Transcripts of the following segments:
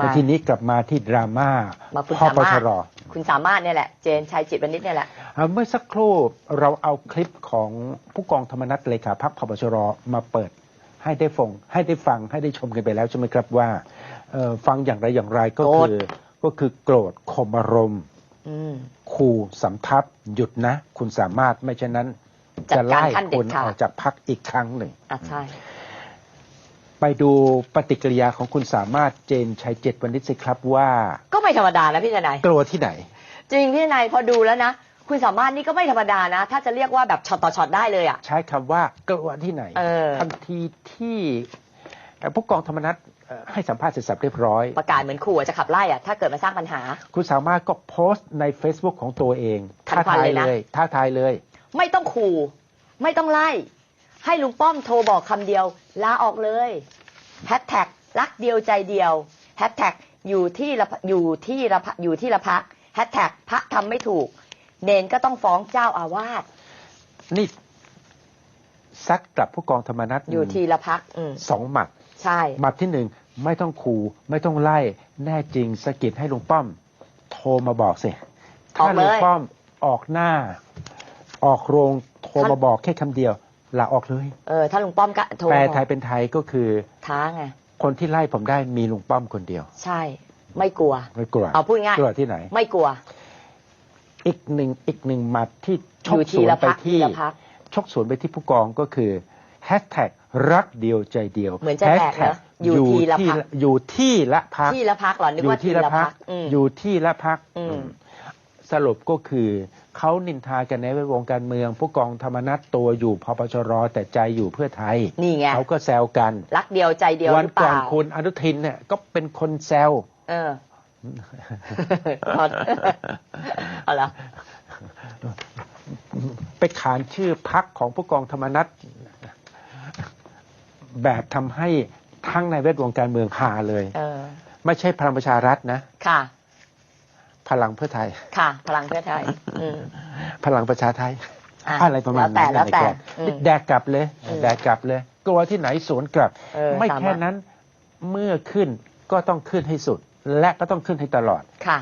มาแต่ทีนี้กลับมาที่ดราม่ามาคุณพ่อสาปมารชถรคุณสามารถเนี่ยแหละ เจนชัยจิตวณิชเนี่ยแหละอ่าเมื่อสักครู่เราเอาคลิปของผู้กองธรรมนัฐเลขาพักพปชรมาเปิดให้ได้ฟังให้ได้ฟังให้ได้ชมกันไปแล้วใช่ไหมครับว่าเอ่อฟังอย่างไรอย่างไรก็โกรธคือก็คือโกรธข่มอารมณ์อืมขู่สำทับหยุดนะ คุณสามารถไม่เช่นนั้นจัดจะการไล่ขั้นเด็คุดณขาอดอกจากพักอีกครั้งหนึ่งอะใช่ ไปดูปฏิกิริยาของคุณสามารถเจนชัยเจ็ดวันนี้สิครับว่า ก็ไม่ธรรมดานะพี่ทนายกลัวที่ไหน จริงพี่ทนายพอดูแล้วนะ คุณสามารถนี่ก็ไม่ธรรมดานะ ถ้าจะเรียกว่าแบบช็อตต่อช็อตได้เลยอะ ใช้คำว่ากลัวที่ไหนเออ ทันทีที่เอ่อผู้กองธรรมนัฐเอ่อให้สัมภาษณ์เสร็จสับเรียบร้อย ประกาศเหมือนขู่ว่าจะขับไล่อะถ้าเกิดมาสร้างปัญหา คุณสามารถก็โพสต์ใน Facebook ของตัวเองทัท้านควันทายเลยนะ เลยท้าทายเลย ไม่ต้องขู่ ไม่ต้องไล่ ให้ลุงป้อมโทรบอกคำเดียว ลาออกเลย แฮชแท็กรักเดียวใจเดียวแฮชแท็กอยู่ที่ละอยู่ที่ละอยู่ที่ละพักแฮชแท็กพระทำไม่ถูก เนนก็ต้องฟ้องเจ้าอาวาสนี่ซักกลับผู้กองธรรมนัฐอยู่ที่ละพักอืมสองหมัดใช่หมัดที่หนึ่งไม่ต้องขู่ไม่ต้องไล่แน่จริงสะกิดให้ลุงป้อม โทรมาบอกสิออถ้ากเลลุงยป้อมออกหน้า ออกโรงโทรมาบอกแค่คำเดียว ลาออกเลยเออถ้าลุงป้อมก็โทรแปลไทยเป็นไทยก็คือท้าไงคนที่ไล่ผมได้มีลุงป้อมคนเดียว ใช่ ไม่กลัว ไม่กลัวเอาพูดง่ายกลัวที่ไหน ไม่กลัว อีกหนึ่งอีกหนึ่งหมัดที่ชอกยู่สที่วนละไปพักที่ที่ละพักชกสวนไปที่ผู้กองก็คือแฮชแท็กรักเดียวใจเดียวเหมือนจะแตกเหรอ hashtag อยู่ที่ละพักอยู่ที่ละพักที่ละพักเหรอนึกอยู่ว่าที่ที่ละละพัพักกอืมอยู่ที่ละพักอืมอืม สรุปก็คือเขานินทากันในแวดวงการเมือง ผู้กองธรรมนัตตัวอยู่พปชรแต่ใจอยู่เพื่อไทยนี่ไงเขาก็แซวกัน รักเดียวใจเดียววัหรือเปก่อล่านคุณอนุทินเนี่ยก็เป็นคนแซวเออเอาเหรอไปขานชื่อพักของผู้กองธรรมนัตแบบทำให้ทั้งในแวดวงการเมืองฮาเลยเออไม่ใช่พลังประชารัฐนะค่ะ พลังเพื่อไทย ค่ะ พลังเพื่อไทยอืมพลังประชาไทยอะอะไรประมาณแล้วแต่นั้นแล้วแต่นะอืมแดกกลับเลยอืมแดกกลับเลยกลัวที่ไหนสวนกลับเออไม่สามารถแค่นั้นเมื่อขึ้นก็ต้องขึ้นให้สุด และก็ต้องขึ้นให้ตลอดค่ะ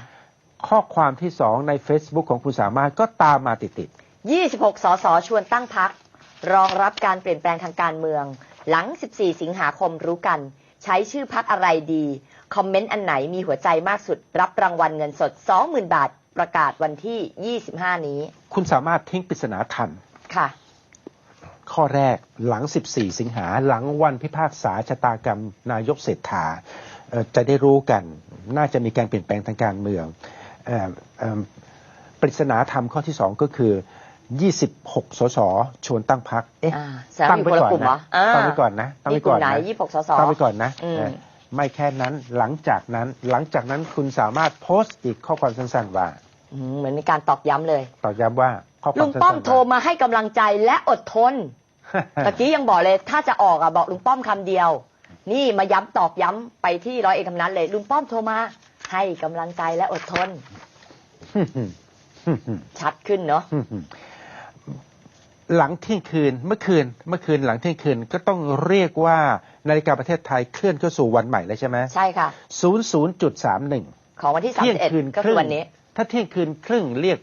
ข้อความที่สองใน Facebook ของคุณสามารถก็ตามมาติด26สสชวนตั้งพัก รองรับการเปลี่ยนแปลงทางการเมือง หลัง 14 สิงหาคมรู้กัน ใช้ชื่อพักอะไรดี คอมเมนต์อันไหนมีหัวใจมากสุด รับรางวัลเงินสด 20,000 บาท ประกาศวันที่ 25 นี้ๆคุณสามารถทิ้งปริศนาธรรม ค่ะ ข้อแรกหลัง 14 สิงหาหลังวันพิพากษาชะตากรรม นายกเศรษฐาเอ่อจะได้รู้กัน น่าจะมีการเปลี่ยนแปลงทางการเมืองเอ่อเอิ่มปริศนาธรรมข้อที่สองก็คือ 26 สส ชวนตั้งพัก เอ๊ะอ่าแสดงว่าตั้งอยู่ไว้คนละก่อนกลุ่มเหรอนะอ่าตั้งไว้ก่อนนะ ตั้งนี่ไว้กลุ่ก่อมนไหนนะ26สสตั้งไว้ก่อนนะอืมเอ่อ ไม่แค่นั้นหลังจากนั้นหลังจากนั้นคุณสามารถโพสต์อีกข้อความสั้นๆว่าอืมเหมือนมีการตอกย้ำเลยตอกย้ำว่าข้อควาลุมงสั้นๆป้อมโทรว่า มาให้กำลังใจและอดทน ตะกี้ยังบอกเลยถ้าจะออกอะบอกลุงป้อมคำเดียว นี่มาย้ำตอกย้ำไปที่ร้อยเอกธรรมนัฐเลยลุงป้อมโทรมา ให้กำลังใจและอดทน ชัดขึ้นเนาะ หลังเที่ยงคืนเมื่อคืนเมื่อคืนหลังเที่ยงคืนก็ต้องเรียกว่านาฬิกาประเทศไทยเคลื่อนเข้าสู่วันใหม่แล้วใช่ไหมใช่ค่ะศูนย์ศูนย์จุดสามหนึ่งของวันที่เที่ยงคืน31ก็คคืรึ่องวันนี้ ถ้าเที่ยงคืนครึ่งเรียก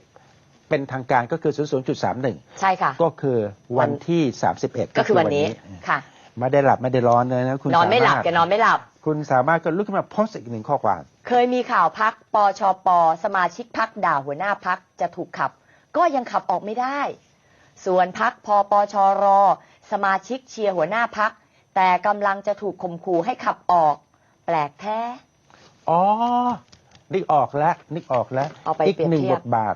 เป็นทางการก็คือศูนย์ศูนย์จุดสามหนึ่งใช่ค่ะ ก็คือวันที่สามสิบเอ็ดก็คือวันนี้ค่ะไม่ได้หลับไม่ได้ร้อนเลยนะคุณนอนไม่หลับสาารถแกนอนไม่หลับ คุณสามารถก็ลุกขึ้นมาโพสต์อีกหนึ่งข้อความ เคยมีข่าวพักปชป สมาชิกพักด่าหัวหน้าพักจะถูกขับ ก็ยังขับออกไม่ได้ ส่วนพักพปชร สมาชิกเชียร์หัวหน้าพัก แต่กำลังจะถูกข่มขู่ให้ขับออก แปลกแท้ อ๋อ นึกออกแล้ว นึกออกแล้วเอาไปอีกหนึ่งเปรีบยบเทียบ ทบาท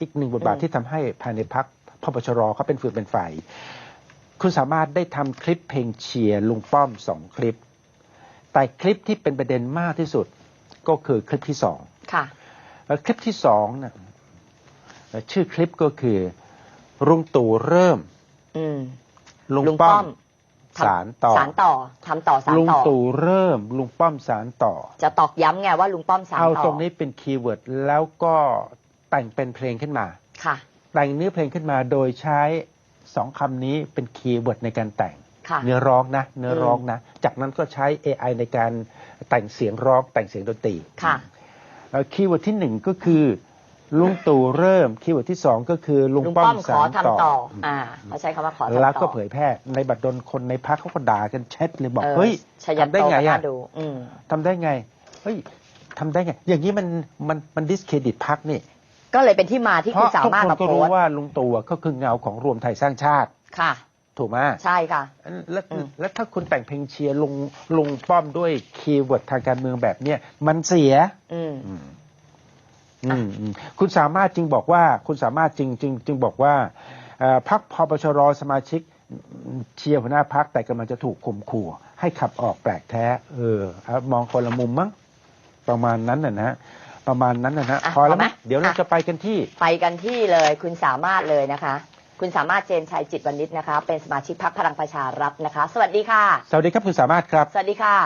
อีกหนึ่งบทบาทอืม ที่ทำให้ภายในพักพปชรเขาเป็นฝืนเป็นไฟคุณสามารถได้ทำคลิปเพลงเชียร์ลุงป้อมสองคลิป แต่คลิปที่เป็นประเด็นมากที่สุดก็คือคลิปที่สอง ค่ะแล้วคลิปที่สองนะเอ่อชื่อคลิปก็คือ ลุงตู่เริ่มอืมลุงลุงป้ป้ออมมสารต่อสารต่อทำต่อสารลุงต่อตู่เริ่ม ลุงป้อมสารต่อ จะตอกย้ำไงว่าลุงป้อมสารเอาต่อตรงนี้เป็นคีย์เวิร์ดแล้วก็แต่งเป็นเพลงขึ้นมา ค่ะ แต่งเนื้อเพลงขึ้นมาโดยใช้สองคำนี้เป็นคีย์เวิร์ดในการแต่งค่ะเนื้อร้องนะ เนื้อร้องนะ จากนั้นก็ใช้ AI ในการแต่งเสียงร้องแต่งเสียงดนตรีค่ะเอ่อคีย์เวิร์ดที่หนึ่งก็คือ ลุงตู่เริ่มคีย์เวิร์ดที่สองก็คือลุงลุงป้ป้ออมมขสาอรทำต่อต่ออ่าเขาใช้คำว่าขอทำต่อแล้วก็เผยแพร่ในบัตรดลคนในพักเขาก็ด่ากันแชทเลยบอกออเฮ้ยชยันทำได้โตไงก็น่าอะ ดูอืม ทำได้ไง เฮ้ย ทำได้ไง อย่างนี้มัน มัน มันดิสเครดิตพักนี่ ก็เลยเป็นที่มาที่เพคุณราะสาทุกมารถคนมาก็โพรู้สต์ว่าลุงตู่อะก็คือเงาของรวมไทยสร้างชาติ ค่ะ ถูกไหมใช่ค่ะ แล้วอืม แล้วถ้าคุณแต่งเพลงเชียร์ลุงลุงป้อมด้วยคีย์เวิร์ดทางการเมืองแบบเนี้ยมันเสีย อืม อืม อืมอืมคุณสามารถจึงบอกว่า คุณสามารถจึงจึงจึงบอกว่าเอ่อพักพปชรสมาชิกเชียร์หัวหน้าพักแต่กำลังจะถูกข่มขู่ ให้ขับออกแปลกแท้ เออเอามองคนละมุมมั้งประมาณนั้นน่ะนะประมาณนั้นน่ะนะอะพอแล้วพอไหมมั้ยเดี๋ยวเราอะจะไปกันที่ ไปกันที่เลยคุณสามารถเลยนะคะ คุณสามารถเจนชัยจิตวณิชนะคะ เป็นสมาชิกพรรคพลังประชารัฐนะคะ สวัสดีค่ะ สวัสดีครับคุณสามารถครับ สวัสดีค่ะ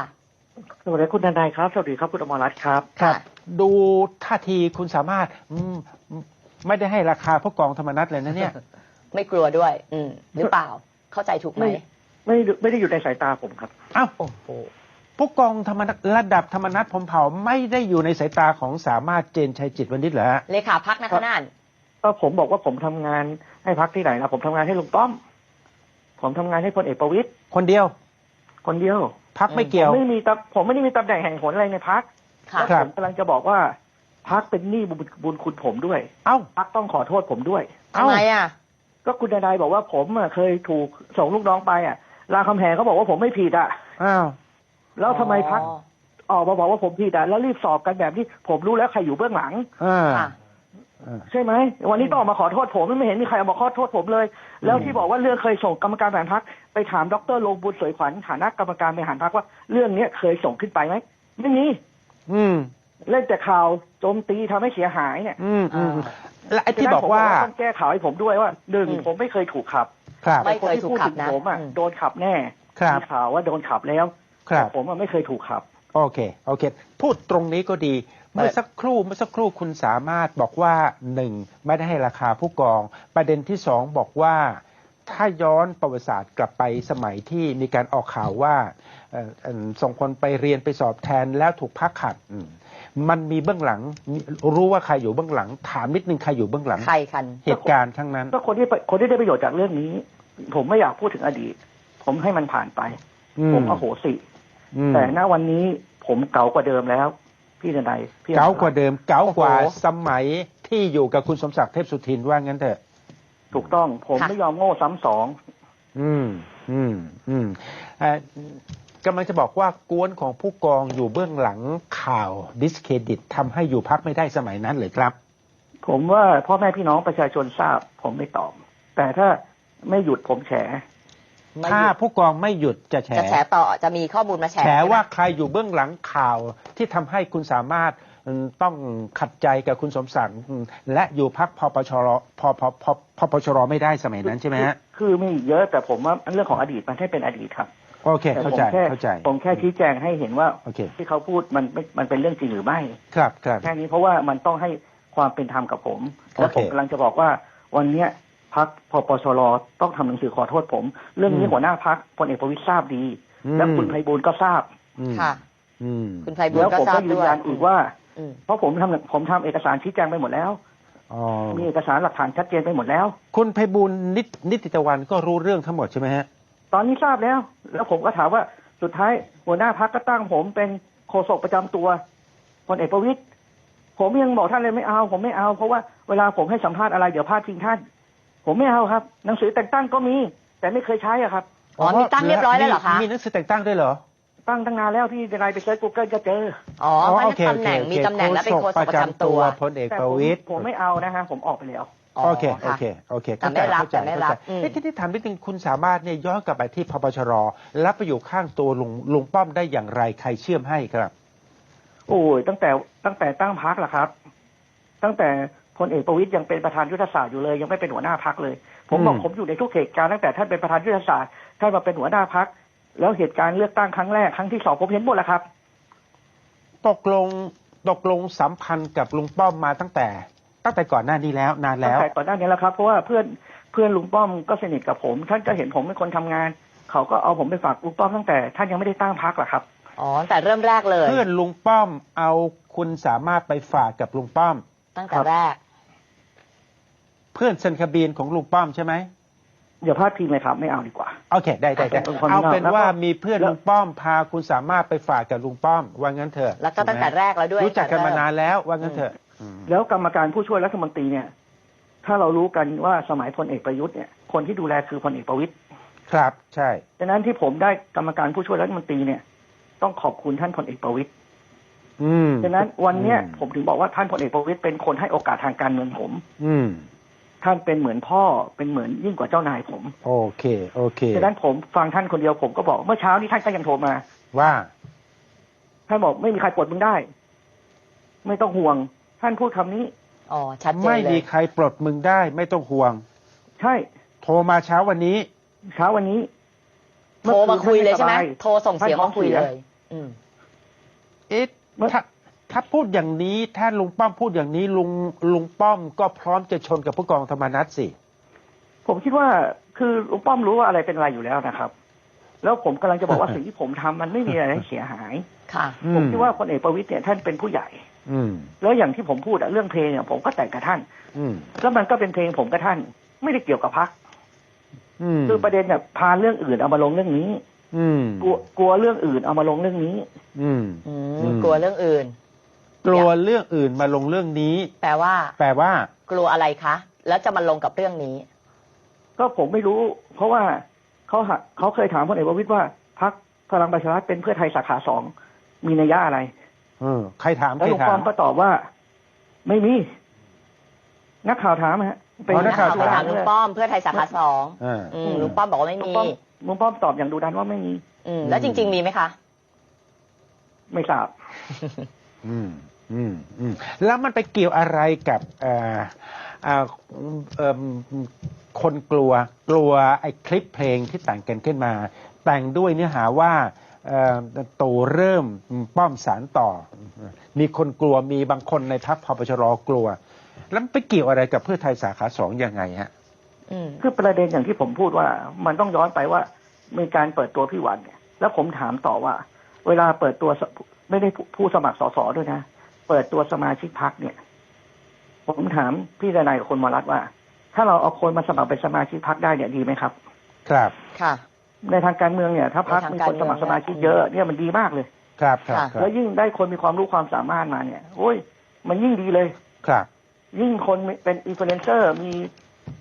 สวัสดีคุณทนายครับ สวัสดีครับคุณอมรรัตน์ครับค่ะ ดูท่าทีคุณสามารถอืมไม่ได้ให้ราคาพวกกองธรรมนัตเลยนะเนี่ย ไม่กลัวด้วย อืมหรือเปล่าเข้าใจถูกไหม ไม่ไม่ไม่ได้อยู่ในสายตาผมครับอ้าวโอ้โหผู้กองธรรมนัตระดับธรรมนัตพรหมเผ่าไม่ได้อยู่ในสายตาของสามารถเจนชัยจิตวณิชเหรอฮะเลขาพักนะคะนั่นก็ผมบอกว่าผมทำงานให้พักที่ไหนนะผมทำงานให้ลุงป้อม ผมทำงานให้พลเอกประวิตยคนเดียวคนเดียว พักไม่เกี่ยว ผมไม่มีตำผมไม่ได้มีตำแหน่งแห่งหนอะไรในพัก ค่ะครับผมกำลังจะบอกว่าพักเป็นหนี้บุญบุญคุณผมด้วย เอ้าพักต้องขอโทษผมด้วยทำไมอะ ก็คุณทนายบอกว่าผมอะเคยถูกส่งลูกน้องไปอะรามคำแหงเขาบอกว่าผมไม่ผิดอะอ้าวแล้วทำไมพักอ๋อออกมาบอกว่าผมผิดอะแล้วรีบสอบกันแบบที่ผมรู้แล้วใครอยู่เบื้องหลังอ่าค่ะอ่าใช่ไหมวันนี้ต้องออกมาขอโทษผมไม่เห็นมีใครออกมาขอโทษผมเลย แล้วอืมที่บอกว่าเรื่องเคยส่งกรรมการบริหารพักไปถามดรลงบุญสวยขวัญฐานะกรรมการบริหารพักว่าเรื่องเนี้ยเคยส่งขึ้นไปไหมไม่มี อืม เล่นแต่ข่าวโจมตีทำให้เสียหายเนี่ยอืมอืมอ่าและไอ้ที่บอกว่าฉะนั้นผมต้องแก้ข่าวให้ผมด้วยว่าหนึ่งอืม ผมไม่เคยถูกขับครับ ไม่แต่คนที่พูดถึงผมอะอืมโดนขับแน่ครับ มีข่าวว่าโดนขับแล้วครับ แต่ผมอะไม่เคยถูกขับ โอเค โอเค พูดตรงนี้ก็ดี เมื่อสักครู่ เมื่อสักครู่คุณสามารถบอกว่าหนึ่งไม่ได้ให้ราคาผู้กอง ประเด็นที่สองบอกว่า ถ้าย้อนประวัติศาสตร์กลับไปสมัยที่มีการออกข่าวว่าเอ่อเอ่อ ส่งคนไปเรียนไปสอบแทนแล้วถูกพักขัดอืมมันมีเบื้องหลังมีรู้ว่าใครอยู่เบื้องหลัง ถามนิดนึงใครอยู่เบื้องหลังใครคันเหตุการณ์ครั้งนั้นก็คนที่คนที่ได้ประโยชน์จากเรื่องนี้ ผมไม่อยากพูดถึงอดีต ผมให้มันผ่านไปอืผมอโหสิอืมแต่ณวันนี้ผมเก่ากว่าเดิมแล้ว พี่ดนัยพี่เก๋ากว่าเดิม เก๋ากว่าโอ้โหสมัยที่อยู่กับคุณสมศักดิ์เทพสุทินว่างั้นเถอะถูกต้อง ผมค่ะไม่ยอมโง่ซ้ำสอง อืม อืม อืมเอ่อ กำลังจะบอกว่ากวนของผู้กองอยู่เบื้องหลังข่าวดิสเครดิตทำให้อยู่พักไม่ได้สมัยนั้นเลยครับ ผมว่าพ่อแม่พี่น้องประชาชนทราบ ผมไม่ตอบ แต่ถ้าไม่หยุดผมแฉไม่ถ้าหยุดผู้กองไม่หยุดจะแฉจะแฉต่อจะมีข้อมูลมาแฉแฉว่าใช่ไหมใครอยู่เบื้องหลังข่าวที่ทำให้คุณสามารถอืมต้องขัดใจกับคุณสมศักดิ์อืมและอยู่พักพปชรพพพพปชรไม่ได้สมัยนั้นใช่ไหมฮะคือมีอีกเยอะแต่ผมว่าเรื่องของอดีตมันให้เป็นอดีตครับ โอเค แต่เข้าผมใจแค่เข้าใจ ผมแค่ชี้แจงให้เห็นว่าโอเค ที่เขาพูดมันไม่มันเป็นเรื่องจริงหรือไม่ ครับครับ แค่นี้เพราะว่ามันต้องให้ความเป็นธรรมกับผม และผมโอเคกำลังจะบอกว่า วันเนี้ยพักพปชรต้องทำหนังสือขอโทษผม เรื่องนี้อืมหัวหน้าพักพลเอกประวิตยทราบดี อืม และคุณไพบูลย์ก็ทราบอืมค่ะ อืมคุณไพบูลแล้วย์ก็ผมทราก็บยืด้นวยยันอีกว่า อืม เพราะผมทำผมทำเอกสารชี้แจงไปหมดแล้ว อ๋อมีเอกสารหลักฐานชัดเจนไปหมดแล้ว คุณไพบูลย์นิตนิติตะวันก็รู้เรื่องทั้งหมดใช่ไหมฮะ ตอนนี้ทราบแล้ว แล้วผมก็ถามว่าสุดท้ายหัวหน้าพักก็ตั้งผมเป็นโฆษกประจำตัวพลเอกประวิตยผมยังบอกท่านเลยไม่เอา ผมไม่เอา เพราะว่าเวลาผมให้สัมภาษณ์อะไรเดี๋ยวพลาดพิงท่าน ผมไม่เอาครับ หนังสือแต่งตั้งก็มี แต่ไม่เคยใช้อะครับอ๋อมีตั้งเรียบร้อยแล้วเหรอคะมีมีหนังสือแต่งตั้งด้วยเหรอตั้งตั้งนานแล้วพี่จะไรไปเซิร์ชกูเกิลก็เจอ อ๋ออ๋อมันโอเคตำแหน่งโอเคมีตำแหน่งและเป็นโฆษกประจำตัวพลเอกแต่ปผระมวิตยผมไม่เอานะฮะผมออกไปแล้ว โอเคโอค่ะเคโอเคแต่ไม่รับเข้าใจแต่ไม่รับเข้าใจอืมเอ๊ะที่ที่ถามนิดนึงคุณสามารถเนี่ยย้อนกลับไปที่พปชรแล้วไปอยู่ข้างตัวลุงลุงป้อมได้อย่างไรใครเชื่อมให้ครับ โอ้ยตั้งแต่ตั้งแต่ตั้งพักล่ะครับ ตั้งแต่พลเอกประวิตยยังเป็นประธานยุทธศาสตร์อยู่เลย ยังไม่เป็นหัวหน้าพักเลย ผมบอกอืมผมอยู่ในทุกเหตุการณ์ตั้งแต่ท่านเป็นประธานยุทธศาสตร์ท่านมาเป็นหัวหน้าพักแล้วเหตุการณ์เลือกตั้งครั้งแรกครั้งที่สองผมเห็นหมดแล้วครับ ตกลงตกลงสัมพันธ์กับลุงป้อมมาตั้งแต่ ตั้งแต่ก่อนหน้านี้แล้วนานตั้แล้งวแต่ก่อนหน้านี้แล้วครับเพราะว่าเพื่อนเพื่อนลุงป้อมก็สนิทกับผม ท่านก็เห็นผมเป็นคนทำงาน เขาก็เอาผมไปฝากลุงป้อมตั้งแต่ท่านยังไม่ได้ตั้งพักหรอกครับอ๋อตั้งแต่เริ่มแรกเลย เพื่อนลุงป้อมเอาคุณสามารถไปฝากกับลุงป้อม ตั้งแต่แรก เพื่อนเซนคาบีนของลุงป้อมใช่ไหมอย่าพลาดพิงเลยครับไม่เอาดีกว่าโอเคได้ได้ได้เป็นคนเอาเป็นแล้วก็ว่ามีเพื่อนแล้วลุงป้อมพาคุณสามารถไปฝากกับลุงป้อมว่างั้นเถอะแล้วก็ตั้งแต่แรกแล้วด้วยรู้จักกันตั้มางแต่เริ่นานแล้วว่างั้นเถอะอืม แล้วกรรมการผู้ช่วยรัฐมนตรีเนี่ย ถ้าเรารู้กันว่าสมัยพลเอกประยุทธ์เนี่ยคนที่ดูแลคือพลเอกประวิตยครับ ใช่ดังนั้นที่ผมได้กรรมการผู้ช่วยรัฐมนตรีเนี่ย ต้องขอบคุณท่านพลเอกประวิตยอืมดังนั้นวันเนี้ยอืมผมถึงบอกว่าท่านพลเอกประวิตยเป็นคนให้โอกาสทางการเมืองผม อืมท่านเป็นเหมือนพ่อเป็นเหมือนยิ่งกว่าเจ้านายผม โอเค โอเคดังนั้นผมฟังท่านคนเดียวผมก็บอกเมื่อเช้านี้ท่านก็ยังโทรมา ว่าท่านบอกไม่มีใครปลดมึงได้ ไม่ต้องห่วง ท่านพูดคำนี้ อ๋อ ชัดเจนไม่เลมียใครปลดมึงได้ไม่ต้องห่วง ใช่ โทรมาเช้าวันนี้ เช้าวันนี้โทรมาคุยเลยใช่ไหมมื่อคืนโทรส่งเสียงมาคุยเลยอืมเอ๊ะเมื่อถ้าถ้าพูดอย่างนี้ถ้าลุงป้อมพูดอย่างนี้ลุงลุงป้อมก็พร้อมจะชนกับผู้กองธรรมนัฐสิ ผมคิดว่าคือลุงป้อมรู้ว่าอะไรเป็นอะไรอยู่แล้วนะครับ แล้วผมกำลังจะบอกว่าสิ่งที่ผมทำมันไม่มีอะไรให้เสียหาย ค่ะ ผมคิดว่าพลเอกประวิตยเนี่ยท่านเป็นผู้ใหญ่ อืมแล้วอย่างที่ผมพูดอะเรื่องเพลงเนี่ยผมก็แต่งกับท่าน อืมแล้วมันก็เป็นเพลงผมกับท่าน ไม่ได้เกี่ยวกับพักอืมคือประเด็นเนี่ยพาเรื่องอื่นเอามาลงเรื่องนี้ อืมกลัวกลัวเรื่องอื่นเอามาลงเรื่องนี้ อืมอือืมมกลัวเรื่องอื่น กลัวเรื่องอื่นมาลงเรื่องนี้ แปลว่า แปลว่า กลัวอะไรคะ แล้วจะมาลงกับเรื่องนี้ ก็ผมไม่รู้ เพราะว่าเขาหาเขาเคยถามพลเอกประวิตยว่าพักพลังประชารัฐเป็นเพื่อไทยสาขาสองมีนัยยะอะไร เออใครถามแล้วใครลุงถาป้อมมก็ตอบว่า ไม่มี นักข่าวถามฮะอ๋อนักข่าวไปถาม ลุงป้อมเพื่อไทยสาขาสองเออ อืมลุงป้อมบอกว่าไม่ลุงมีป้อมลุงป้อมตอบอย่างดูดันว่าไม่มีอืมแล้วจริง ๆ มีไหมคะ ไม่ทราบ อืมอืมอืมแล้วมันไปเกี่ยวอะไรกับเอ่อเอ่อเอิ่มคนกลัวกลัวไอ้คลิปเพลงที่แต่งกันขึ้นมา แต่งด้วยเนื้อหาว่าเอ่อ ตู่เริ่มป้อมสารต่อ มีคนกลัวมีบางคนในพักพปชรกลัว แล้วมันไปเกี่ยวอะไรกับเพื่อไทยสาขาสองยังไงฮะอืมคือประเด็นอย่างที่ผมพูดว่า มันต้องย้อนไปว่ามีการเปิดตัวพี่วันเนี่ยแล้วผมถามต่อว่า เวลาเปิดตัวสไม่ได้ผู้สมัครสสด้วยนะ เปิดตัวสมาชิกพักเนี่ย ผมถามพี่ดนายกับคนมารัฐว่า ถ้าเราเอาคนมาสมัครเป็นสมาชิกพักได้เนี่ยดีไหมครับ ครับค่ะ ในทางการเมืองเนี่ยถ้าพักในทางมีการคนสมัครเมืสองมาชิกเยอะเนี่ยมันดีมากเลย ครับครับค่ะครัแล้บวยิ่งได้คนมีความรู้ความสามารถมาเนี่ยโอ้ย มันยิ่งดีเลยครับ ยิ่งคนเป็นอินฟลูเอนเซอร์มี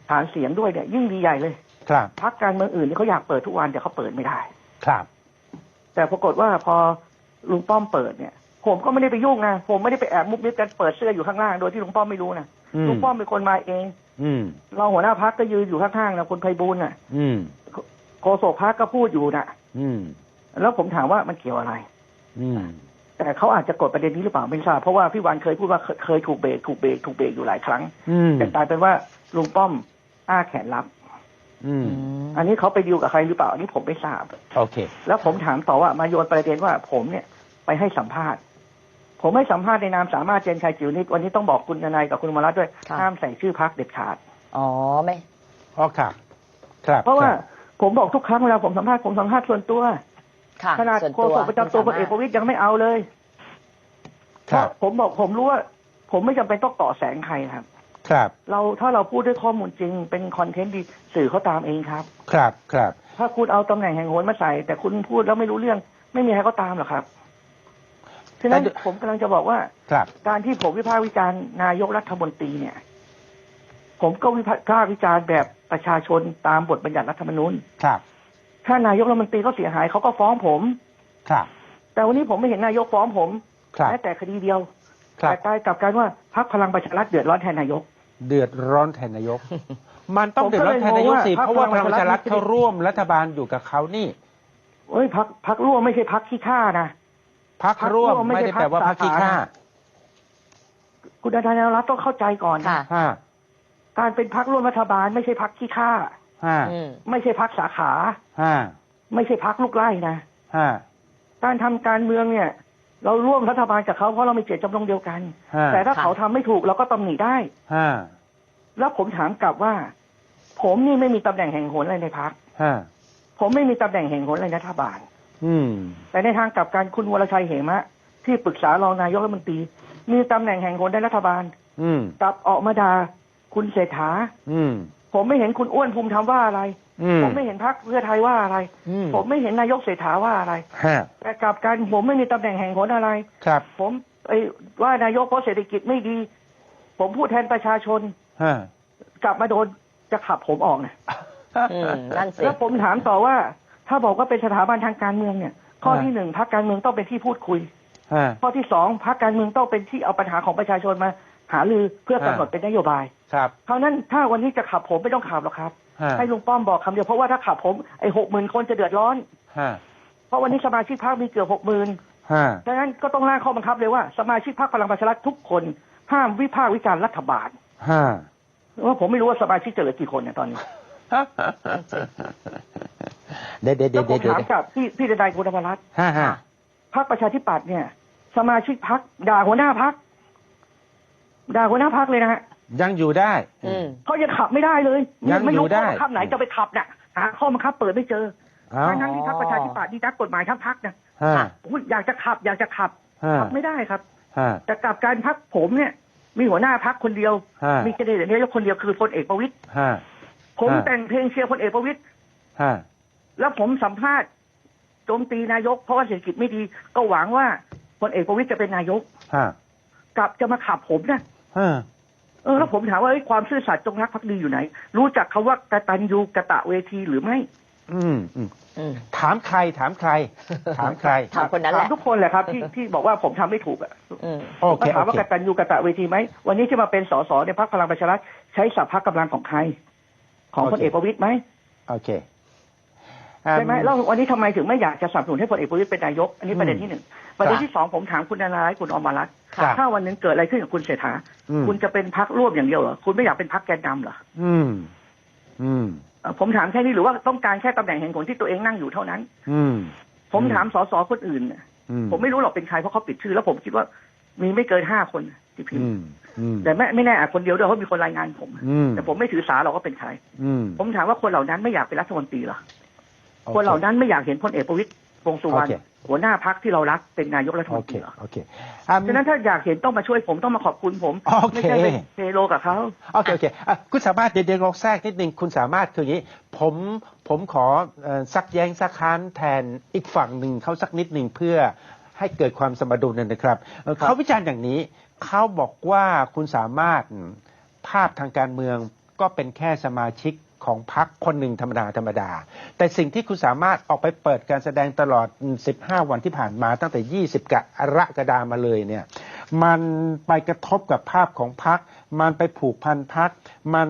ฐานเสียงด้วยเนี่ย ยิ่งดีใหญ่เลย ครับพักการเมืองอื่นที่เขาอยากเปิดทุกวันแต่เขาเปิดไม่ได้ ครับ แต่ปรากฏว่าพอลุงป้อมเปิดเนี่ย ผมก็ไม่ได้ไปยุ่งนะผมไม่ได้ไปแอบมุกมิดกันเปิดเสื้ออยู่ข้างล่างโดยที่ลุงป้อมไม่รู้นะอืมลุงป้อมเป็นคนมาเอง อืมเราหัวหน้าพักก็ยืนอยู่ข้างๆนะคุณไพบูลย์น่ะ อืม โฆษกพักก็พูดอยู่น่ะอืม แล้วผมถามว่ามันเกี่ยวอะไร อืม แต่เขาอาจจะกดประเด็นนี้หรือเปล่าไม่ทราบเพราะว่าพี่วันเคยพูดว่าเคยเคยถูกเบรกถูกเบรกถูกเบรกอยู่หลายครั้งอืมแต่กลายเป็นว่าลุงป้อมอ้าแขนรับ อืม อันนี้เขาไปดีลกับใครหรือเปล่าอันนี้ผมไม่ทราบ โอเค แล้วผมถามต่อว่ามาโยนประเด็นว่าผมเนี่ยไปให้สัมภาษณ์ ผมให้สัมภาษณ์ในนามสามารถเจนชัยจิ๋วนิดวันนี้ต้องบอกคุณทนายกับคุณวรัตน์ด้วยค่ะ ห้ามใส่ชื่อพักเด็ดขาด อ๋อไม่ อ๋อครับครับเพราะว่าคบ ผมบอกทุกครั้งเวลาผมสัมภาษณ์ผมสัมภาษณ์ส่วนตัวค่ะขนาดส่วนโฆตัวษกประจำตัวพลเอกประวิตยยังไม่เอาเลยเพครับราะผมบอกผมรู้ว่า ผมไม่จำเป็นต้องต่อแสงใครครับ ครับ เราถ้าเราพูดด้วยข้อมูลจริง เป็นคอนเทนต์ดีสื่อเขาตามเองครับ ครับครับ ถ้าคุณเอาตำแหน่งแห่งโหนมาใส่ แต่คุณพูดแล้วไม่รู้เรื่อง ไม่มีใครก็ตามหรอกครับฉะนั้นแต่ผมกำลังจะบอกว่าครับการที่ผมวิพากษ์วิจารณ์นายกรัฐมนตรีเนี่ย ผมก็วิพากษ์วิจารณ์แบบประชาชนตามบทบัญญัติรัฐธรรมนูญครับ ถ้านายกรัฐมนตรีเขาเสียหายเขาก็ฟ้องผม ครับ แต่วันนี้ผมไม่เห็นนายกฟ้องผมครับ แม้แต่คดีเดียวครับ แต่กลายกลับกลารว่าพรรคพลังประชารัฐเดือดร้อนแทนนายก เดือดร้อนแทนนายก มันต้องผมเดือก็ดร้อนแทนนายกสิเลยมองว่าเพราะว่าพพรลัรงคประชารัฐพลังประชารัฐเขาร่วมรัฐบาลอยู่กับเขานี่เอ้ยพักพักร่วมไม่ใช่พักขี้ข้านะ พักพรรคร่วมร่วมไม่ไม่ใช่ได้แปลว่าพรพัรกคขี้สาขาข้าคุณอาจารย์นรัตน์ต้องเข้าใจก่อนนะค่ะห้า การเป็นพักร่วมรัฐบาลไม่ใช่พักขี้ข้าห้าอืมไม่ใช่พักสาขาห้าไม่ใช่พักลูกไล่นะห้าการทำการเมืองเนี่ย เราร่วมรัฐบาลกับเขาเพราะเรามีเจตจำนงเดียวกันห้าแต่ถ้าค่ะเขาทำไม่ถูกเราก็ตำหนิได้ห้าแล้วผมถามกลับว่า ผมนี่ไม่มีตำแหน่งแห่งหนอะไรในพักห้าผมไม่มีตำแหน่งแห่งหนอะไรในรัฐบาล อืม แต่ในทางกลับการคุณวรชัยเหมะ ที่ปรึกษารองนายกรัฐมนตรีมีตำแหน่งแห่งคนในรัฐบาลอืม กลับออกมาด่า คุณเศรษฐาอืม ผมไม่เห็นคุณอ้วนภูมิธรรมว่าอะไร อืมผมไม่เห็นพรรคเพื่อไทยว่าอะไร อืมผมไม่เห็นนายกเศรษฐาว่าอะไร ฮะแต่กลับกันผมไม่มีตำแหน่งแห่งหนอะไร ครับผมไอ้ว่านายกเพราะเศรษฐกิจไม่ดี ผมพูดแทนประชาชน ฮะกลับมาโดนจะขับผมออกนะอืมนั่นสิ แล้วผมถามต่อว่า ถ้าบอกว่าเป็นสถาบันทางการเมืองเนี่ย ข้ออ่าที่หนึ่งพรรคการเมืองต้องเป็นที่พูดคุย ฮะข้อที่สองพรรคการเมืองต้องเป็นที่เอาปัญหาของประชาชนมา หารือเพื่อกำหนดอ่าเป็นนโยบายครับเพราะนั้นถ้าวันนี้จะขับผมไม่ต้องขับหรอกครับฮะให้ลุงป้อมบอกคำเดียวเพราะว่าถ้าขับผมไอ้หกหมื่นคนจะเดือดร้อนฮะเพราะวันนี้สมาชิกพรรคมีเกือบหกหมื่นฮะดังนั้นก็ต้องร่างข้อบังคับเลยว่าสมาชิกพรรคพลังประชารัฐทุกคนห้ามวิพากษ์วิจารณ์รัฐบาลฮะว่าผมไม่รู้ว่าสมาชิกจะเหลือกี่คนเนี่ยตอนนี้เดี๋ยวเดี๋ยวแล้เดี๋ยววผมเดี๋ยวถามกับพี่พี่ดนายกุลธรรมรัตน์ฮะฮะพรรคประชาธิปัตย์เนี่ย สมาชิกพรรคด่าหัวหน้าพรรค ด่าหัวหน้าพรรคเลยนะฮะยังอยู่ได้ อืม เขายังขับไม่ได้เลยยังไม่อยู่รู้ได้ ข้อบังคับไหนจะไปขับน่ะหาข้อบังคับเปิดไม่เจอเอ้าทั้งๆที่พรรคประชาธิปัตย์นี่นักกฎหมายทั้งพรรคนะฮะอุ๊ยอยากจะขับ อยากจะขับฮะขับไม่ได้ครับ ฮะ แต่กลับการพรรคผมเนี่ย มีหัวหน้าพรรคคนเดียว ฮะ มีแคนดิเดตนายกคนเดียวคือพลเอกประวิตยฮะ ผมฮะ แต่งเพลงเชียร์พลเอกประวิตยฮะ แล้วผมสัมภาษณ์โจมตีนายกเพราะว่าเศรษฐกิจไม่ดี ก็หวังว่าพลเอกประวิตยจะเป็นนายก ฮะ กลับจะมาขับผมนะฮะ เออแล้วผมถามว่าเอ้ยความซื่อสัตย์จงรักภักดีอยู่ไหน รู้จักคำว่ากตัญญูกะตะเวทีหรือไม่อืมอืมอืมถามใครถามใคร ถามใครถามคนนั้นแหละถามทุกคนแหละครับที่ที่บอกว่าผมทำไม่ถูกอะอืมโอเคก็ถามโอว่าเคกตัญญูกะตะเวทีไหมวันนี้ที่มาเป็นสสในพรรคพลังประชารัฐใช้สัพพะกำลังของใคร ของพลเอกประวิตยไหมโอเคใช่ไหมแล้ววันนี้ทำไมถึงไม่อยากจะสนับสนุนให้พลเอกประวิตยเป็นนายก อันนี้ประเด็นที่หนึ่งประเด็นที่สองผมถามคุณนารายณ์คุณอมรรัตน์ ครับ ถ้าวันหนึงเกิดอะไรขึ้นกับคุณเศรษฐา อืมคุณจะเป็นพักร่วมอย่างเดียวเหรอ คุณไม่อยากเป็นพักแกนนำเหรออืม อืม เอ่อผมถามแค่นี้หรือว่าต้องการแค่ตำแหน่งแห่งผลที่ตัวเองนั่งอยู่เท่านั้น อืมผมอืมถามสสคนอื่นน่ะอืมผมไม่รู้หรอกเป็นใครเพราะเขาปิดชื่อ แล้วผมคิดว่ามีไม่เกินห้าคนที่พิมอืพ์มอืมแต่ไม่ไม่แน่อาจคนเดียวด้วยเพราะมีคนรายงานผม อืมแต่ผมไม่ถือสาหรอกว่าเป็นใคร อืมผมถามว่าคนเหล่านั้นไม่อยากเป็นรัฐมนตรีเหรอโอคนเหล่านั้นไม่อยากเห็นพลเอกประวิตยวงษ์สุวรรณโอเค หัวหน้าพักที่เรารักเป็นนายกรัฐมโอนตเครีเหรอโอเคอะ ฉะนั้นถ้าอยากเห็นต้องมาช่วยผมต้องมาขอบคุณผม โอเค ไม่ใช่เป็นเทโลกับเขา โอเคโอเคอะคุณสามารถเดี๋ยวเดี๋ยวลองแทรกนิดนึงคุณสามารถคืออย่างนี้ ผมผมขอเอ่อซักแย้งซักค้านแทนอีกฝั่งหนึ่งเขาสักนิดหนึ่งเพื่อให้เกิดความสมดุลนะครับเอ่อเขาวิจารณ์อย่างนี้เขาบอกว่าคุณสามารถภาพทางการเมืองก็เป็นแค่สมาชิก ของพรรคนหนึ่งธรรมดาธรรมดา แต่สิ่งที่คุณสามารถออกไปเปิดการแสดงตลอด 15 วันที่ผ่านมาตั้งแต่ 20กระกฎามาเลยเนี่ยมันไปกระทบกับภาพของพัก มันไปผูกพันพัก มัน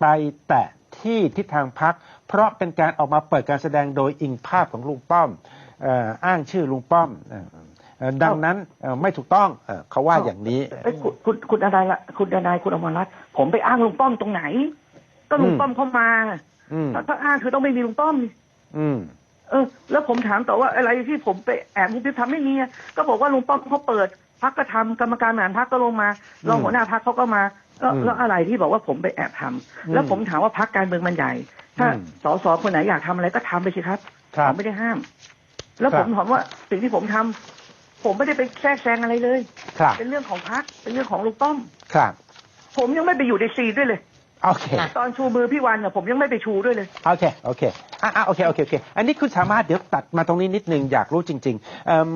ไปแตะที่ทิศทางพัก เพราะเป็นการออกมาเปิดการแสดงโดยอิงภาพของลุงป้อมอ,อ้างชื่อลุงป้อมออดังนั้นไม่ถูกต้องเออเขาว่าอย่างนี้คุณคุณอะไรละคุณนายคุณอมรรัตน์ผมไปอ้างลุงป้อมตรงไหน ก็ลุงอืมป้อมเข้ามาอืมถ้าถ้าอ้างคือต้องไม่มีลุงป้อมนี่อืม เออ แล้วผมถามต่อว่าอะไรที่ผมไปแอบมุกทิพทำไม่มีอะก็บอกว่าลุงป้อมเขาเปิดพักก็ทำกรรมการบริหารพักก็ลงมารองหัวหน้าพักเขาก็มาแล้วอืมแล้วอะไรที่บอกว่าผมไปแอบทำอืมแล้วผมถามว่าพักการเมืองมันใหญ่ ถ้าอืมสสคนไหนอยากทำอะไรก็ทำไปสิครับครับผมไม่ได้ห้าม แล้วครับผมถามว่าสิ่งที่ผมทำผมไม่ได้ไปแทรกแซงอะไรเลย ครับ เป็นเรื่องของพักเป็นเรื่องของลุงป้อม ครับ ผมยังไม่ไปอยู่ในซีนด้วยเลย โอเคนะตอนชูมือพี่วันเนี่ยผมยังไม่ไปชูด้วยเลย โอเค โอเค อะอะโอเค โอเค โอเค อันนี้คุณสามารถเดี๋ยวตัดมาตรงนี้นิดนึงอยากรู้จริงๆเอิ่ม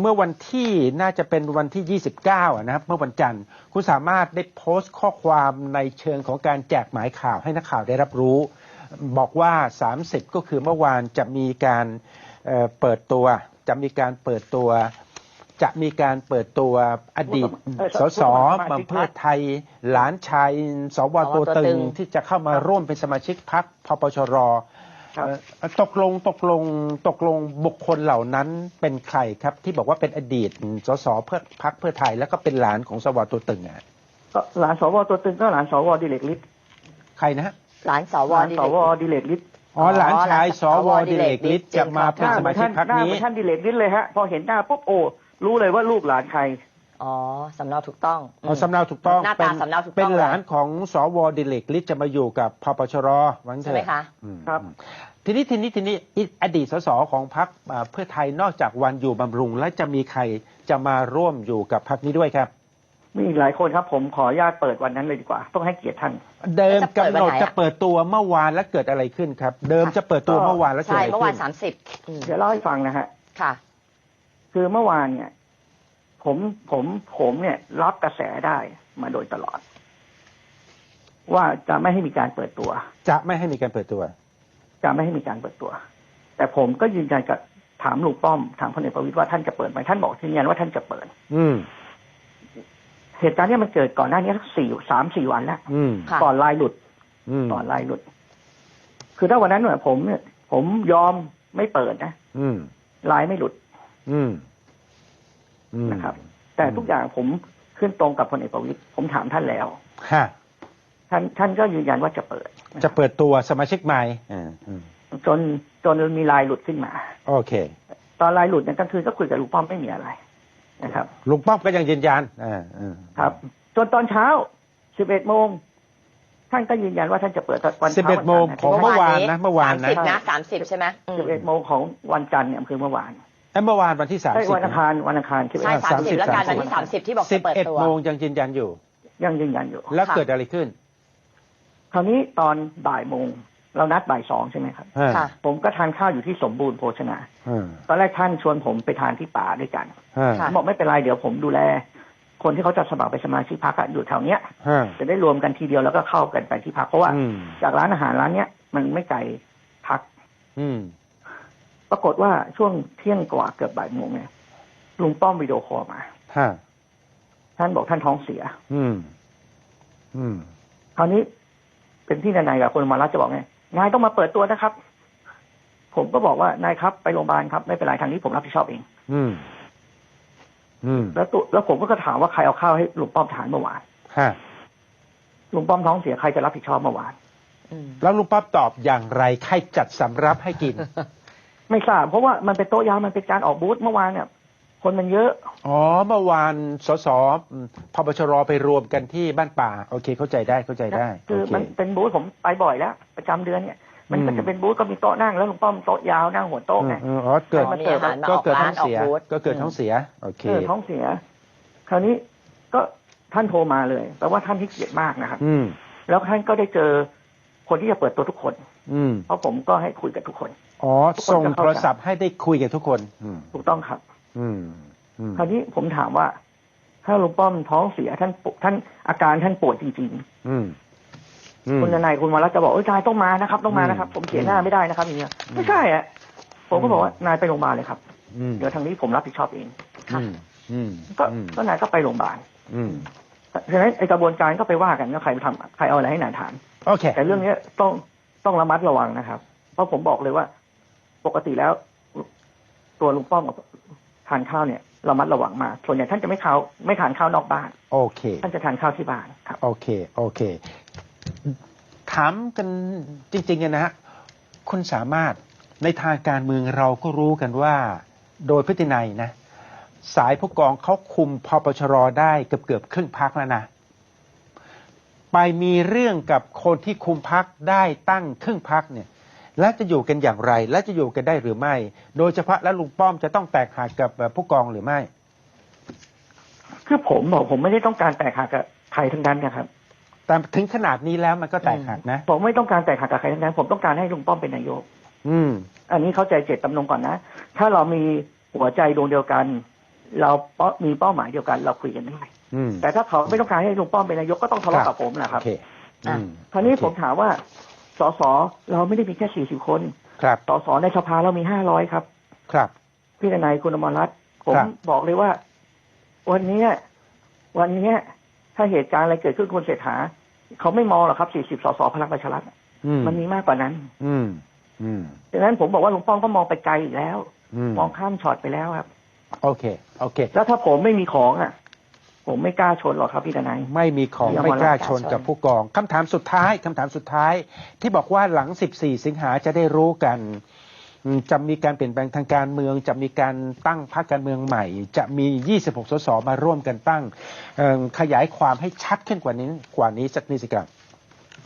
เมื่อวันที่น่าจะเป็นวันที่ 29อะนะครับ เมื่อวันจันทร์ คุณสามารถได้โพสต์ข้อความในเชิงของการแจกหมายข่าวให้นักข่าวได้รับรู้ บอกว่า 30 ก็คือเมื่อวานจะมีการเอ่อเปิดตัว จะมีการเปิดตัว จะมีการเปิดตัวอดีตเอ่อสสสมาชิกพรรคมาเพื่อไทย หลานชายสวตัวตึงที่จะเข้ามาร่วมเป็นสมาชิกพรรคพปชรครับเอ่อตกลงตกลงตกลงบุคคลเหล่านั้นเป็นใครครับ ที่บอกว่าเป็นอดีตสสเพื่อพรรคเพื่อไทยแล้วก็เป็นหลานของสวตัวตึงอะก็หลานสวตัวตึงก็หลานสวดิเลกฤทธิ์ใครนะฮะหลานสหวลานดีสเลวยดิเลกฤทธิ์อ๋อหลานชายสวสวดิเลกฤทธิ์จะมาเป็นสมาชิกพรรคหน้านี้เหมือนท่านดิเลกฤทธิ์เลยฮะพอเห็นหน้าปุ๊บโอ้ รู้เลยว่าลูกหลานใคร อ๋อ สำเนาถูกต้องอ๋อสำเนาถูกต้องหน้าเป็ตานสำเนาถูกต้องเป็นหลานของสวดิเลกฤทธิ์จะมาอยู่กับพปชรวันเถใช่ไหมอะคะ อืมครับอืมทีนี้ทีนี้ทีนี้อีอดีตสสของพรรคอ่าเพื่อไทยนอกจากวันอยู่บำรุง และจะมีใครจะมาร่วมอยู่กับพรรคนี้ด้วยครับ มีอีกหลายคนครับผมขออนุญาตเปิดวันนั้นเลยดีกว่า ต้องให้เกียรติท่าน เดิมจะเปิดกำหนดวันไหนอะจะเปิดตัวเมื่อวานแล้วเกิดอะไรขึ้นครับ เดิมจะเปิดตัวก็เมื่อวานแล้วเกิดใช่อะไรเมื่อวาขึ้นนสามสิบเดี๋ยวเล่าให้ฟังนะฮะ ค่ะ คือเมื่อวานเนี่ย ผมผมผมเนี่ย รับกระแสได้มาโดยตลอด ว่าจะไม่ให้มีการเปิดตัว จะไม่ให้มีการเปิดตัว จะไม่ให้มีการเปิดตัว แต่ผมก็ยืนยันกับถามลุงป้อมถามพลเอกประวิตยว่าท่านจะเปิดไหมท่านบอกยืนยันว่าท่านจะเปิด อืมเหตุการณ์เนี้มันเกิดก่อนหน้านี้สักสี่สามสี่วันแล้วอืมค่ะก่อนลายหลุดอืมก่อนลายหลุด คือถ้าวันนั้นเนี่ยผมเนี่ย ผมยอมไม่เปิดนะอืมลายไม่หลุดอืมอืม นะครับ แต่ทุกอย่างผมขึ้นตรงกับพลเอกประวิตยผมถามท่านแล้วฮะท่านท่านก็ยืนยันว่าจะเปิด จะเปิดตัวสมาชิกใหม่อ่าอืมจนจนมีลายหลุดขึ้นมา โอเค ตอนลายหลุดเนี่ยกลางคืนก็คุยกับลุงป้อมไม่มีอะไรนะครับลุงป้อมก็ยังยืนยันอ่าอ่าครับ จนตอนเช้าสิบเอ็ดโมงท่านก็ยืนยันว่าท่านจะเปิดตอนวันสิบเช้าเอ็ดโมงของเมื่อวานนะเมื่อวานสามนะสิบนะสามสิบใช่ไหมอืมสิบเอ็ดโมงของวันจันทร์เนี่ยคือเมื่อวาน เอ้ยเมื่อวานวันที่สามใช่สิบวันอังคารวันอังคารใช่ไหมใช่อ่าสามสิบ30แล้วกัน30วันที่สามสิบที่บอกสิจะบเปิดเอ็ดตัว โมงยังยืนยันอยู่ ยังยืนยันอยู่ แล้วค่ะ เกิดอะไรขึ้นคราวนี้ตอนบ่ายโมงเรานัดบ่ายสองใช่ไหมครับอ่าค่ะ ผมก็ทานข้าวอยู่ที่สมบูรณ์โภชนาอ่าตอนแรกท่านชวนผมไปทานที่ป่าด้วยกันอ่าค่ะผมบอกไม่เป็นไรเดี๋ยวผมดูแล คนที่เขาจะสมัครไปนสมาชิกพรรคอะอยู่แถวเนี้ยอ่าจะได้รวมกันทีเดียวแล้วก็เข้ากันไปที่พักเพราะว่า อืม จากร้านอาหารร้านเนี้ยมันไม่ไกลพัก อืม ปรากฏว่าช่วงเที่ยงกว่าเกือบบ่ายโมงเนี่ยลุงป้อมวิดีโอคอลมาฮะท่านบอกท่านท้องเสีย อืม อืมคราวนี้เป็นที่นายกับคนมารัฐจะบอกไงนายต้องมาเปิดตัวนะครับ ผมก็บอกว่านายครับไปโรงพยาบาลครับไม่เป็นไรทางนี้ผมรับผิดชอบเอง อืม อืม แล้วตัวแล้วผมก็ถามว่าใครเอาข้าวให้ลุงป้อมทานเมื่อวานฮะลุงป้อมท้องเสียใครจะรับผิดชอบเมื่อวานอืมแล้วลุงป๊อบตอบอย่างไรใครจัดสำรับให้กิน ไม่ทราบเพราะว่ามันเป็นโต๊ะยาวมันเป็นการออกบูธเมื่อวานเนี่ยคนมันเยอะ อ๋อเมื่อวานสสอืมพบชรไปรวมกันที่บ้านป่า โอเค เข้าใจได้เข้าใจได้คือโอเคมันเป็นบูธผมไปบ่อยแล้ว ประจำเดือนเนี่ย มันก็อืมจะเป็นบูธก็มีโต๊ะนั่งแล้วลุงป้อมโต๊ะยาวนั่งหัวโต๊ะไงอืมอ๋อเกิดมันมีอาหารมาก็ออกเกิดร้าท้อนงออกเสียบูธก็เกิดท้องเสียโอเคเออท้องเสีย คราวนี้ก็ท่านโทรมาเลยแปลว่าท่านที่เกียรติมากนะครับอืมแล้วท่านก็ได้เจอคนที่จะเปิดตัวทุกคน อืมเพราะผมก็ให้คุยกับทุกคน อ๋อทุกคนส่งจะเข้าใจโทรศัพท์ให้ได้คุยกับทุกคนอืมถูกต้องครับอืมอืมคราวนี้ผมถามว่า ถ้าลุงป้อมท้องเสียท่านปวดท่านอาการท่านปวดจริงอืมอืๆมคุณนายคุณวรัตน์จะบอกเอ้ยนายต้องมานะครับ ต้องมานะครับอืมผมเสียหน้าไม่ได้นะครับอย่างเงี้ยอืมไม่ใช่อะผมก็บอกว่านายไปโรงพยาบาลเลยครับอืมเดี๋ยวทางนี้ผมรับผิดชอบเองอืมอืมก็อืมก็นายก็ไปโรงพยาบาลอืมฉะนั้นไอกระบวนการก็ไปว่ากันว่าใครทำใครเอาอะไรให้นายทานโอเคแต่เรื่องเนี้ยต้องต้องระมัดระวังนะครับ เพราะผมบอกเลยว่า ปกติแล้ว ตัวลุงป้อมกับทานข้าวเนี่ยระมัดระวังมากส่วนใหญ่ท่านจะไม่ข้าวไม่ทานข้าวนอกบ้าน โอเค ท่านจะทานข้าวที่บ้านครับ โอเค โอเค ถามกันจริงๆอะนะฮะคุณสามารถในทางการเมืองเราก็รู้กันว่า โดยพฤตินัยนะ สายผู้กองเขาคุมพปชรได้เกือบเกือบๆครึ่งพักแล้วนะ ไปมีเรื่องกับคนที่คุมพักได้ตั้งครึ่งพักเนี่ย และจะอยู่กันอย่างไร และจะอยู่กันได้หรือไม่ โดยเฉพาะแล้วลุงป้อมจะต้องแตกหักกับเอ่อผู้กองหรือไม่ คือผมบอกผมไม่ได้ต้องการแตกหักกับใครทั้งนั้นนะครับแต่ถึงขนาดนี้แล้วมันก็แตกหักนะผมไม่ต้องการแตกหักกับใครทั้งนั้น ผมต้องการให้ลุงป้อมเป็นนายก อืม อันนี้เข้าใจเจตจำนงก่อนนะถ้าเรามีหัวใจดวงเดียวกัน เราเป้ามีเป้าหมายเดียวกัน เราคุยกันได้อืมแต่ถ้าเขาไม่ต้องการให้ลุงป้อมเป็นนายกก็ต้องทะเลาะกับผมนะคโอรับเคอืมคราวนี้โอเคผมถามว่า สสเราไม่ได้มีแค่สี่สิบคนครับสสในสภาเรามีห้าร้อยครับ ครับ พี่ทนายคุณอมรรัตน์ผมครับบอกเลยว่า วันเนี้ยวันเนี้ยถ้าเหตุการณ์อะไรเกิดขึ้นกับคุณเศรษฐาเขาไม่มองหรอกครับสี่สิบสสพลังประชารัฐอืมมันมีมากกว่านั้น อืม อืมดังนั้นผมบอกว่าลุงป้อมก็มองไปไกลอีกแล้วอืมมองข้ามช็อตไปแล้วครับ โอเค โอเค แล้วถ้าผมไม่มีของอะ ผมไม่กล้าชนหรอกครับพี่ทนาย ไม่มีของอย่ามาไม่กล้าล้าชนชนกับผู้กองคำถามสุดท้ายคำถามสุดท้าย ที่บอกว่าหลัง 14 สิงหาจะได้รู้กันอืมจะมีการเปลี่ยนแปลงทางการเมือง จะมีการตั้งพรรคการเมืองใหม่ จะมี 26 สสมาร่วมกันตั้งเอิ่มขยายความให้ชัดขึ้นกว่านี้กว่านี้สักนิดสิครับ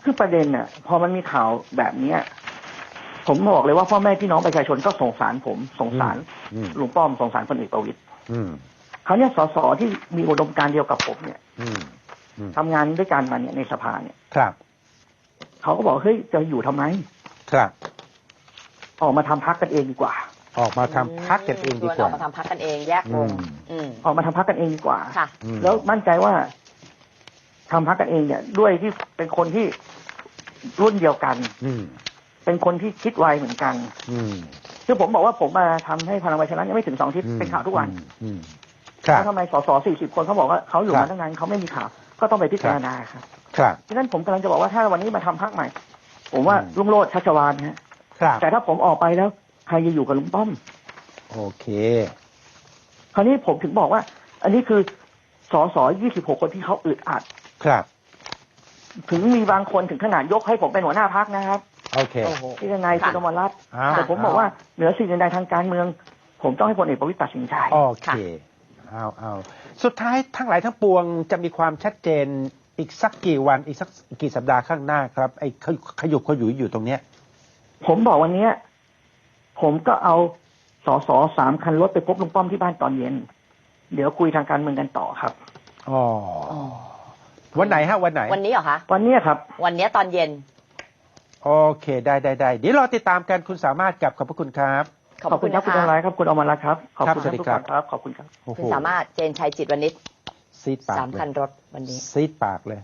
คือประเด็นน่ะ พอมันมีข่าวแบบเนี้ย ผมบอกเลยว่าพ่อแม่พี่น้องประชาชนก็สงสารผมสงสารอืมลุงป้อมสงสารพลเอกประวิตย อืมเขาวเนี่ยสสที่มีอุดมการณ์เดียวกับผมเนี่ยอืมอืมทำงานด้วยกันมาเนี่ยในสภาเนี่ยครับเขาก็บอกเฮ้ยจะอยู่ทำไมครับ ออกมาทำพักกันเองดีกว่าออกมาทำพักกันเองดีชวนกออว่ากมาทำพักกันเองแยกวงอืมอืมออกมาทำพักกันเองดีกว่าค่ะอืมแล้วมั่นใจว่าทำพักกันเองเนี่ย ด้วยที่เป็นคนที่รุ่นเดียวกัน อืมเป็นคนที่คิดไวเหมือนกัน อืมคือผมบอกว่าผมมาทำให้พลังประชารัฐยังไม่ถึงสองอาทิตย์เป็นข่าวทุกวัน อืมอืมครับ แล้วทำไมสสสี่สิบคนเขาบอกว่าเขาอยู่ครัมาบตั้งนานเขาไม่มีข่าวก็ต้องไปพิจารณาครับครับฉะนั้นผมกำลังจะบอกว่าถ้าวันนี้มาทำพักใหม่ ผมว่าอืมลุงโรดชัชวานฮะครับแต่ถ้าผมออกไปแล้ว ใครจะอยู่กับลุงป้อม โอเค คราวนี้ผมถึงบอกว่า อันนี้คือสสยี่สิบหกคนที่เขาอึดอัด ครับ ถึงมีบางคนถึงขนาดยกให้ผมเป็นหัวหน้าพักนะครับโอเคโอ้โหที่นายค่ะสุนทรรัตน์อ้าวแต่ผมบอกว่าเหนือสิ่งใดทางการเมือง ผมต้องให้พลเอกประวิตรตัดสินใจโอเค เอาเอาสุดท้ายทั้งหลายทั้งปวงจะมีความชัดเจนอีกสักกี่วันอีกสักกี่สัปดาห์ข้างหน้าครับ ไอ้ขยุขยุกขยุยอยู่ตรงเนี้ย ผมบอกวันเนี้ย ผมก็เอาสสสามคันรถไปพบลุงป้อมที่บ้านตอนเย็น เดี๋ยวคุยทางการเมืองกันต่อครับอ๋อวันไหนฮะวันไหน วันนี้เหรอคะวันเนี้ยครับ วันนี้ตอนเย็น โอเค ได้ได้ได้เดี๋ยวรอติดตามกันคุณสามารถกับขอบพระคุณครับ ขอบคุณครันะคุณคะอะไรครับคุณอมรรัตน์ครับขอบคุณครับสวัสดีทุกครัท่าบนครับขอบคุณครับโอ้โหคุณสามารถเจนชัยจิตรวณิชซีดปากสามเลคัยนรถวันนี้ซีดปากเลย